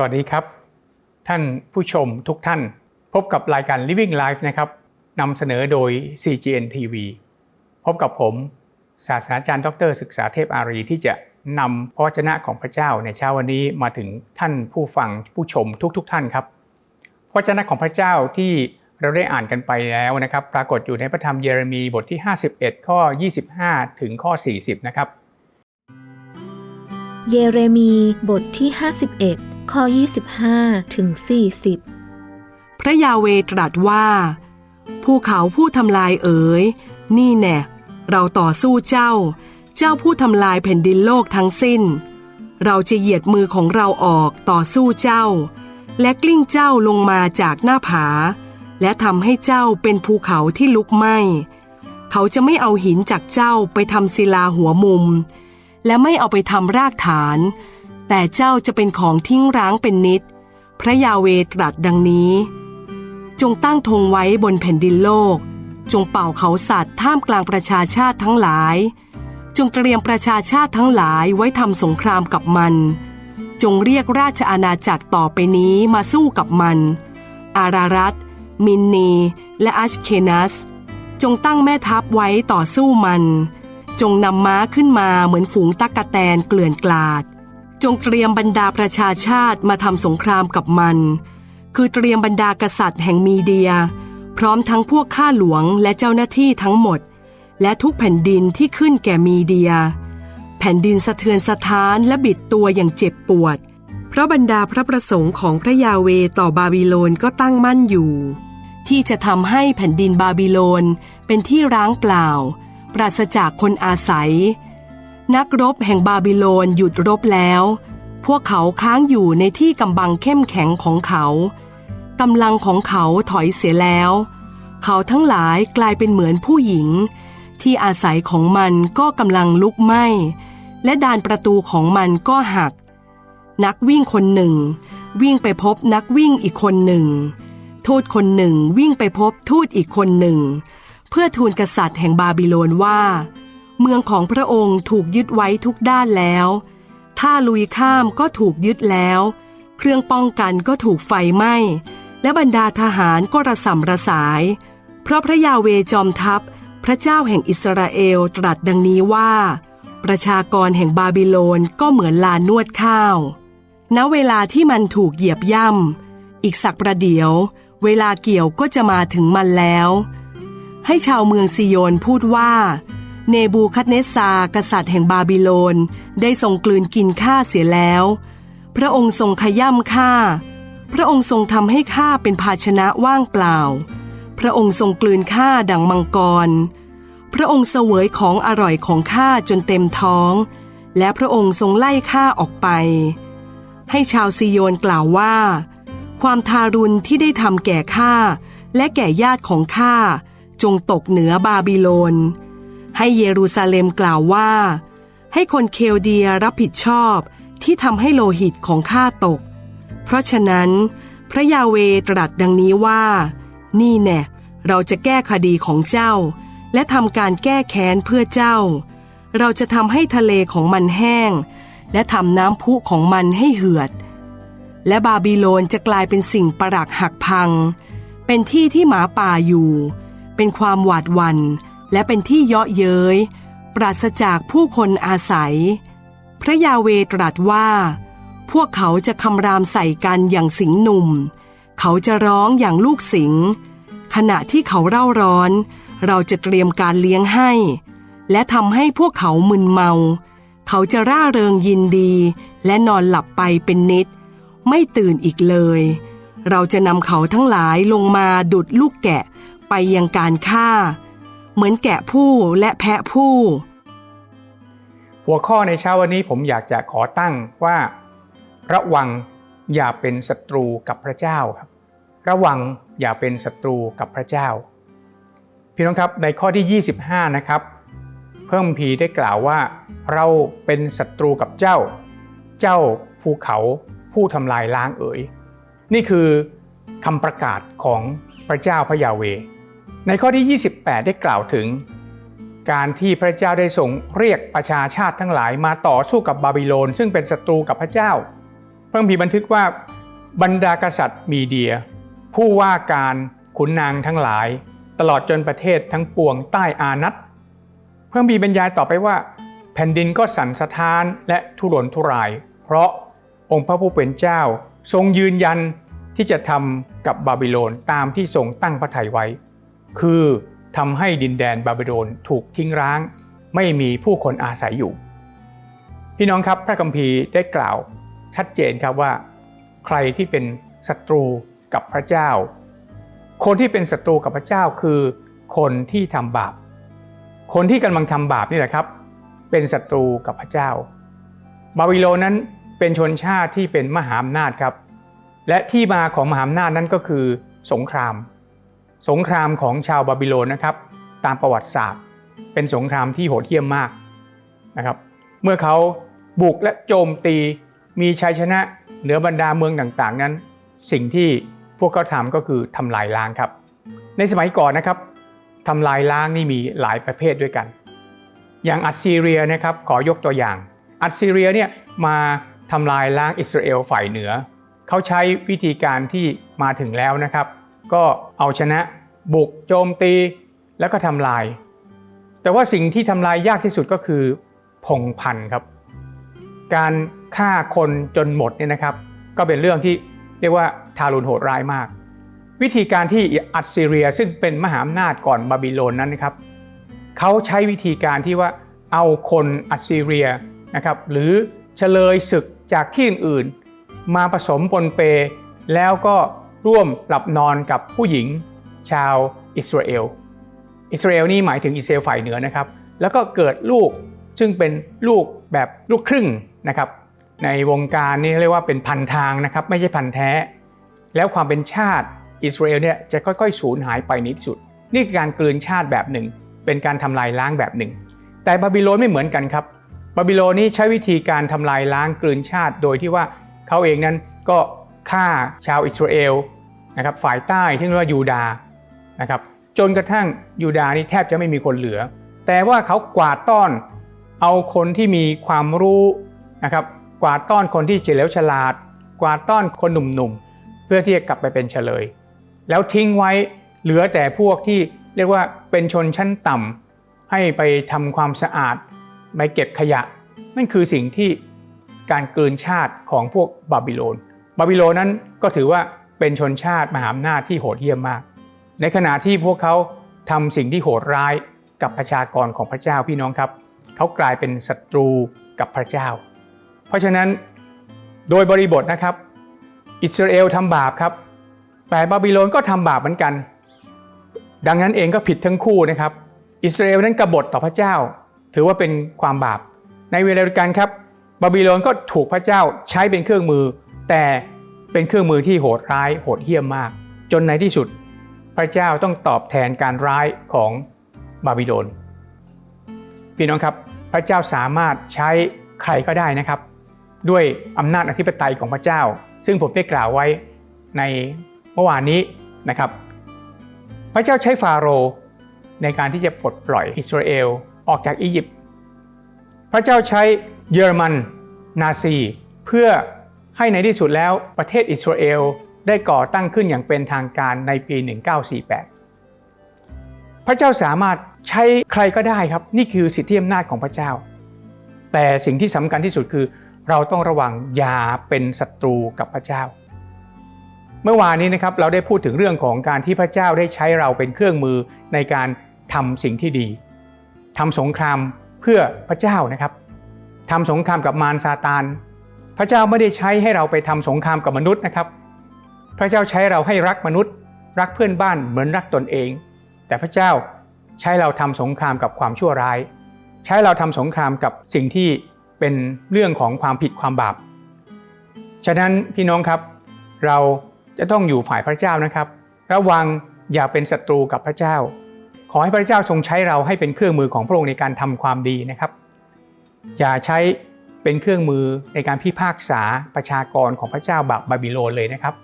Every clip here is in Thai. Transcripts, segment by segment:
สวัสดีครับ ท่านผู้ชมทุกท่านพบกับรายการ Living Life นะครับนำเสนอโดย CGN TV พบกับผมศาสตราจารย์ ดร ศึกษาเทพอารีที่จะนำพระวจนะของพระเจ้าในเช้าวันนี้มาถึงท่านผู้ฟังผู้ชมทุกๆทท่านครับพระวจนะของพระเจ้าที่เราได้อ่านกันไปแล้วนะครับ ปรากฏอยู่ในพระธรรมเยเรมีบทที่ 51 ข้อ 25 ถึงข้อ 40 นะครับ เยเรมีบทที่ 51 ข้อ 25 ถึง 40 พระยาเวตรัสว่า ภูเขาผู้ทำลายเอ๋ย นี่แน่เราต่อสู้เจ้า เจ้าผู้ทำลายแผ่นดินโลกทั้งสิ้น เราจะเหยียดมือของเราออกต่อสู้เจ้า และกลิ้งเจ้าลงมาจากหน้าผา และทำให้เจ้าเป็นภูเขาที่ลุกไหม้เขาจะไม่เอาหินจากเจ้าไปทำศิลาหัวมุม และไม่เอาไปทำรากฐาน แต่เจ้าจะเป็นของทิ้งร้างเป็นนิด พระยาเวตรัสดังนี้ จงตั้งธงไว้บนแผ่นดินโลก จงเป่าเขาสัตว์ท่ามกลางประชาชาติทั้งหลาย จงเตรียมประชาชาติทั้งหลายไว้ทำสงครามกับมัน จงเรียกราชอาณาจักรต่อไปนี้มาสู้กับมัน อารารัตมินนี และอัชเคนัส จงตั้งแม่ทัพไว้ต่อสู้มัน จงนำม้าขึ้นมาเหมือนฝูงตักกะแตนเกลื่อนกลาด จงเตรียมบรรดาประชาชาติมาทำสงครามกับมัน คือเตรียมบรรดากษัตริย์แห่งมีเดีย พร้อมทั้งพวกข้าหลวงและเจ้าหน้าที่ทั้งหมด และทุกแผ่นดินที่ขึ้นแก่มีเดีย แผ่นดินสะเทือนสะท้านและบิดตัวอย่างเจ็บปวด เพราะบรรดาพระประสงค์ของพระยาเวต่อบาบิโลนก็ตั้งมั่นอยู่ ที่จะทำให้แผ่นดินบาบิโลนเป็นที่ร้างเปล่า ปราศจากคนอาศัย นักรบแห่งบาบิโลนหยุดรบแล้ว พวกเขาค้างอยู่ในที่กำบังเข้มแข็งของเขากำลังของเขาถอยเสียแล้ว เขาทั้งหลายกลายเป็นเหมือนผู้หญิง ที่อาศัยของมันก็กำลังลุกไหม้ และดานประตูของมันก็หัก นักวิ่งคนหนึ่ง วิ่งไปพบนักวิ่งอีกคนหนึ่ง ทูตคนหนึ่งวิ่งไปพบทูตอีกคนหนึ่ง เพื่อทูลกษัตริย์แห่งบาบิโลนว่า เมืองของพระองค์ถูกยึดไว้ทุกด้านแล้วถ้าลุยข้ามก็ถูกยึดแล้ว เครื่องป้องกันก็ถูกไฟไหม้ และบรรดาทหารก็ระสำระสาย เพราะพระยาเวจอมทัพ พระเจ้าแห่งอิสราเอลตรัสดังนี้ว่า ประชากรแห่งบาบิโลนก็เหมือนลานนวดข้าว ณ เวลาที่มันถูกเหยียบย่ำ อีกสักประเดี๋ยว เวลาเกี่ยวก็จะมาถึงมันแล้ว ให้ชาวเมืองซิโยนพูดว่า เนบูคัดเนซากษัตริย์แห่งบาบิโลน ได้ทรงกลืนกินข้าเสียแล้ว พระองค์ทรงขย่ำข้า พระองค์ทรงทำให้ข้าเป็นภาชนะว่างเปล่า พระองค์ทรงกลืนข้าดังมังกร พระองค์เสวยของอร่อยของข้าจนเต็มท้อง และพระองค์ทรงไล่ข้าออกไป ให้ชาวซิโยนกล่าวว่า ความทารุณที่ได้ทำแก่ข้าและแก่ญาติของข้าจงตกเหนือบาบิโลน ให้เยรูซาเล็มกล่าวว่า ให้คนเคลเดียรับผิดชอบที่ทำให้โลหิตของข้าตก เพราะฉะนั้น พระยาเวตรัสดังนี้ว่า นี่แน่เราจะแก้คดีของเจ้า และทำการแก้แค้นเพื่อเจ้า เราจะทำให้ทะเลของมันแห้ง และทำน้ำพุของมันให้เหือด และบาบิโลนจะกลายเป็นสิ่งประหลักหักพัง เป็นที่ที่หมาป่าอยู่ เป็นความหวาดหวัน่น และเป็นที่เยาะเย้ย ปราศจากผู้คนอาศัย พระยาเวตรัสว่า พวกเขาจะคำรามใส่กันอย่างสิงหนุ่ม เขาจะร้องอย่างลูกสิง ขณะที่เขาเร่าร้อน เราจะเตรียมการเลี้ยงให้ และทำให้พวกเขามึนเมา เขาจะร่าเริงยินดี และนอนหลับไปเป็นนิด ไม่ตื่นอีกเลย เราจะนำเขาทั้งหลายลงมาดุดลูกแกะไปยังการฆ่า เหมือนแกะผู้และแพะผู้ หัวข้อในเช้าวันนี้ผมอยากจะขอตั้งว่า ระวังอย่าเป็นศัตรูกับพระเจ้าครับ ระวังอย่าเป็นศัตรูกับพระเจ้า พี่น้องครับในข้อที่ 25 นะครับ เพิ่มพีได้กล่าวว่า เราเป็นศัตรูกับเจ้า เจ้าภูเขาผู้ทำลายล้างเอ๋ยนี่คือคำประกาศของพระเจ้าพระยาเว ในข้อที่ 28 ได้กล่าวถึง การที่พระเจ้าได้ทรงเรียกประชาชาติทั้งหลายมาต่อสู้กับบาบิโลน ซึ่งเป็นศัตรูกับพระเจ้า พระคัมภีร์บันทึกว่าบรรดากษัตริย์มีเดีย ผู้ว่าการขุนนางทั้งหลาย ตลอดจนประเทศทั้งปวงใต้อานัตพระคัมภีร์บรรยายต่อไปว่า แผ่นดินก็สั่นสะท้านและทุรนทุราย เพราะองค์พระผู้เป็นเจ้า ทรงยืนยันที่จะทำกับบาบิโลนตามที่ทรงตั้งพระทัยไว้ คือทำให้ดินแดนบาบิโลนถูกทิ้งร้าง ไม่มีผู้คนอาศัยอยู่ พี่น้องครับพระคัมภีร์ได้กล่าวชัดเจนครับว่า ใครที่เป็นศัตรูกับพระเจ้า คนที่เป็นศัตรูกับพระเจ้าคือคนที่ทำบาป คนที่กำลังทำบาปนี่แหละครับ เป็นศัตรูกับพระเจ้า บาบิโลนนั้นเป็นชนชาติที่เป็นมหาอำนาจครับ และที่มาของมหาอำนาจนั้นก็คือสงคราม สงครามของชาวบาบิโลนนะครับตามประวัติศาสตร์ เป็นสงครามที่โหดเหี้ยมมากนะครับเมื่อเขาบุกและโจมตีมีชัยชนะเหนือบรรดาเมืองต่างๆ นั้น สิ่งที่พวกเขาทำก็คือทำลายล้างครับ ในสมัยก่อนนะครับทำลายล้างนี่มีหลายประเภทด้วยกัน อย่างอัสซีเรียนะครับขอยกตัวอย่าง อัสซีเรียเนี่ยมาทำลายล้างอิสราเอลฝ่ายเหนือ เขาใช้วิธีการที่มาถึงแล้วนะครับ ก็เอาชนะบุกโจมตีแล้วก็ทำลาย แต่ว่าสิ่งที่ทำลายยากที่สุดก็คือพงพันธุ์ครับ การฆ่าคนจนหมดเนี่ยนะครับ ก็เป็นเรื่องที่เรียกว่าทารุณโหดร้ายมาก วิธีการที่อัสซีเรียซึ่งเป็นมหาอำนาจก่อนบาบิโลนนั้นนะครับเขาใช้วิธีการที่ว่าเอาคนอัสซีเรียนะครับหรือเฉลยศึกจากที่อื่นๆมาผสมปนเป แล้วก็ ร่วมหลับนอนกับผู้หญิงชาวอิสราเอล อิสราเอลนี่หมายถึงอิสราเอลฝ่ายเหนือนะครับ แล้วก็เกิดลูกซึ่งเป็นลูกแบบลูกครึ่งนะครับ ในวงการนี่เรียกว่าเป็นพันทางนะครับ ไม่ใช่พันแท้ แล้วความเป็นชาติอิสราเอลเนี่ยจะค่อยๆสูญหายไปในที่สุด นี่คือการกลืนชาติแบบหนึ่ง เป็นการทำลายล้างแบบหนึ่ง แต่บาบิโลนไม่เหมือนกันครับบาบิโลนนี่ใช้วิธีการทำลายล้างกลืนชาติโดยที่ว่าเขาเองนั้นก็ ฆ่าชาวอิสราเอลนะครับฝ่ายใต้ที่เรียกว่ายูดาห์นะครับจนกระทั่งยูดาห์นี่แทบจะไม่มีคนเหลือ แต่ว่าเขากวาดต้อนเอาคนที่มีความรู้นะครับกวาดต้อนคนที่เฉลียวฉลาด กวาดต้อนคนหนุ่มๆ เพื่อที่จะกลับไปเป็นเฉลย แล้วทิ้งไว้เหลือแต่พวกที่เรียกว่าเป็นชนชั้นต่ำให้ไปทำความสะอาดไปเก็บขยะ นั่นคือสิ่งที่การเกินชาติของพวกบาบิโลน บาบิโลนนั้นก็ถือว่าเป็นชนชาติมหาอำนาจที่โหดเหี้ยมมาก ในขณะที่พวกเขาทำสิ่งที่โหดร้ายกับประชากรของพระเจ้าพี่น้องครับ เขากลายเป็นศัตรูกับพระเจ้า เพราะฉะนั้นโดยบริบทนะครับ อิสราเอลทำบาปครับ แต่บาบิโลนก็ทำบาปเหมือนกัน ดังนั้นเองก็ผิดทั้งคู่นะครับ อิสราเอลนั้นกบฏต่อพระเจ้า ถือว่าเป็นความบาป ในเวลาเดียวกันครับ บาบิโลนก็ถูกพระเจ้าใช้เป็นเครื่องมือ แต่เป็นเครื่องมือที่โหดร้ายโหดเหี้ยมมาก จนในที่สุด พระเจ้าต้องตอบแทนการร้ายของบาบิโลนพี่น้องครับพระเจ้าสามารถใช้ใครก็ได้นะครับ ด้วยอำนาจอธิปไตยของพระเจ้า ซึ่งผมได้กล่าวไว้ในเมื่อวานนี้นะครับ พระเจ้าใช้ฟาโรห์ในการที่จะปลดปล่อยอิสราเอลออกจากอียิปต์พระเจ้าใช้เยอรมันนาซี เพื่อ ให้ในที่สุดแล้วประเทศอิสราเอลได้ก่อตั้งขึ้นอย่างเป็นทางการในปี 1948 พระเจ้าสามารถใช้ใครก็ได้ครับ นี่คือสิทธิอำนาจของพระเจ้า แต่สิ่งที่สำคัญที่สุดคือ เราต้องระวังอย่าเป็นศัตรูกับพระเจ้า เมื่อวานนี้นะครับเราได้พูดถึงเรื่องของการที่พระเจ้าได้ใช้เราเป็นเครื่องมือในการทำสิ่งที่ดีทำสงครามเพื่อพระเจ้านะครับทำสงครามกับมารซาตาน พระเจ้าไม่ได้ใช้ให้เราไปทำสงครามกับมนุษย์นะครับ พระเจ้าใช้เราให้รักมนุษย์ รักเพื่อนบ้านเหมือนรักตนเอง แต่พระเจ้าใช้เราทำสงครามกับความชั่วร้าย ใช้เราทำสงครามกับสิ่งที่เป็นเรื่องของความผิดความบาป ฉะนั้นพี่น้องครับ เราจะต้องอยู่ฝ่ายพระเจ้านะครับ ระวังอย่าเป็นศัตรูกับพระเจ้า ขอให้พระเจ้าทรงใช้เราให้เป็นเครื่องมือของพระองค์ในการทำความดีนะครับ อย่าใช้ เป็นเครื่องมือในการพิพากษาประชากรของพระเจ้าบบบาบิโลนเลยนะครับ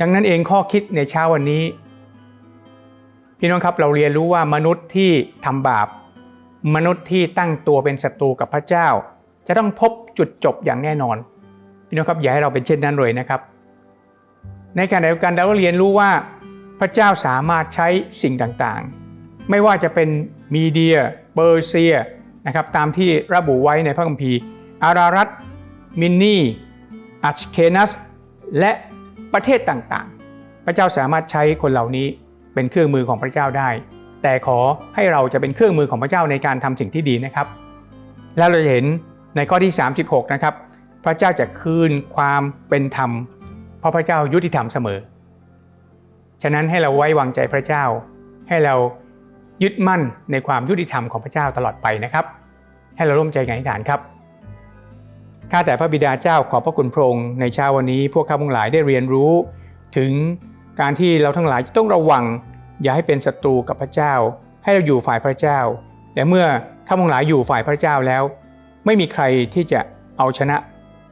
ดังนั้นเองข้อคิดในเช้าวันนี้ พี่น้องครับเราเรียนรู้ว่ามนุษย์ที่ทำบาป มนุษย์ที่ตั้งตัวเป็นศัตรูกับพระเจ้า จะต้องพบจุดจบอย่างแน่นอน พี่น้องครับอย่าให้เราเป็นเช่นนั้นเลยนะครับ ในการเดียวกันเราก็เรียนรู้ว่าพระเจ้าสามารถใช้สิ่งต่างๆ ไม่ว่าจะเป็นมีเดียเปอร์เซีย นะครับตามที่ระบุไว้ในพระคัมภีร์ อารารัตมินนีอัชเคนัส และประเทศต่างๆ พระเจ้าสามารถใช้คนเหล่านี้เป็นเครื่องมือของพระเจ้าได้ แต่ขอให้เราจะเป็นเครื่องมือของพระเจ้าในการทำสิ่งที่ดีนะครับ แล้วเราจะเห็นในข้อที่ 36 นะครับ พระเจ้าจะคืนความเป็นธรรม เพราะพระเจ้ายุติธรรมเสมอ ฉะนั้นให้เราไว้วางใจพระเจ้า ให้เรา ยึดมั่นในความยุติธรรมของพระเจ้าตลอดไปนะครับ ให้เราร่วมใจกันอธิษฐานครับข้าแต่พระบิดาเจ้าขอพระคุณพระองค์ในเช้าวันนี้พวกข้าพงหลายได้เรียนรู้ ถึงการที่เราทั้งหลายจะต้องระวัง อย่าให้เป็นศัตรูกับพระเจ้า ให้เราอยู่ฝ่ายพระเจ้า และเมื่อข้าพงหลายอยู่ฝ่ายพระเจ้าแล้ว ไม่มีใครที่จะเอาชนะ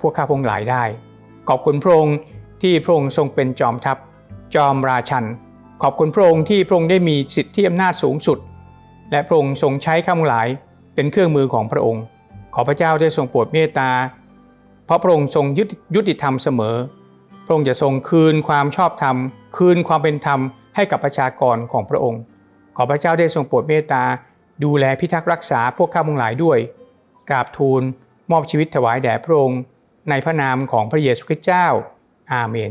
พวกข้าพงหลายได้ ขอบคุณพระองค์ที่พระองค์ทรงเป็นจอมทัพ จอมราชัน ขอบคุณพระองค์ที่พระองค์ได้มีสิทธิอำนาจสูงสุด และพระองค์ทรงใช้ข้าพงหลายเป็นเครื่องมือของพระองค์ ขอพระเจ้าได้ทรงโปรดเมตตา เพราะพระองค์ทรงยุติยุติธรรมเสมอ พระองค์จะทรงคืนความชอบธรรม คืนความเป็นธรรมให้กับประชากรของพระองค์ ขอพระเจ้าได้ทรงโปรดเมตตา ดูแลพิทักษ์รักษาพวกข้าพงหลายด้วยกราบทูลมอบชีวิตถวายแด่พระองค์ ในพระนามของพระเยซูคริสต์เจ้า อาเมน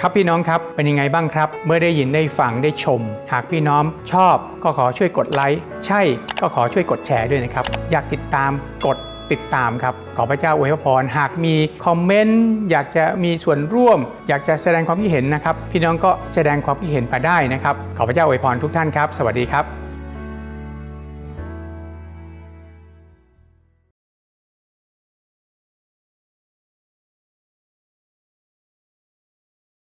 ครับพี่น้องครับเป็นยังไงบ้างครับ เมื่อได้ยินได้ฟังได้ชม หากพี่น้องชอบก็ขอช่วยกดไลค์ใช่ก็ขอช่วยกดแชร์ด้วยนะครับ อยากติดตามกดติดตามครับขอพระเจ้าอวยพรหากมีคอมเมนต์อยากจะมีส่วนร่วม อยากจะแสดงความคิดเห็นนะครับ พี่น้องก็แสดงความคิดเห็นมาได้นะครับขอพระเจ้าอวยพรทุกท่านครับ สวัสดีครับ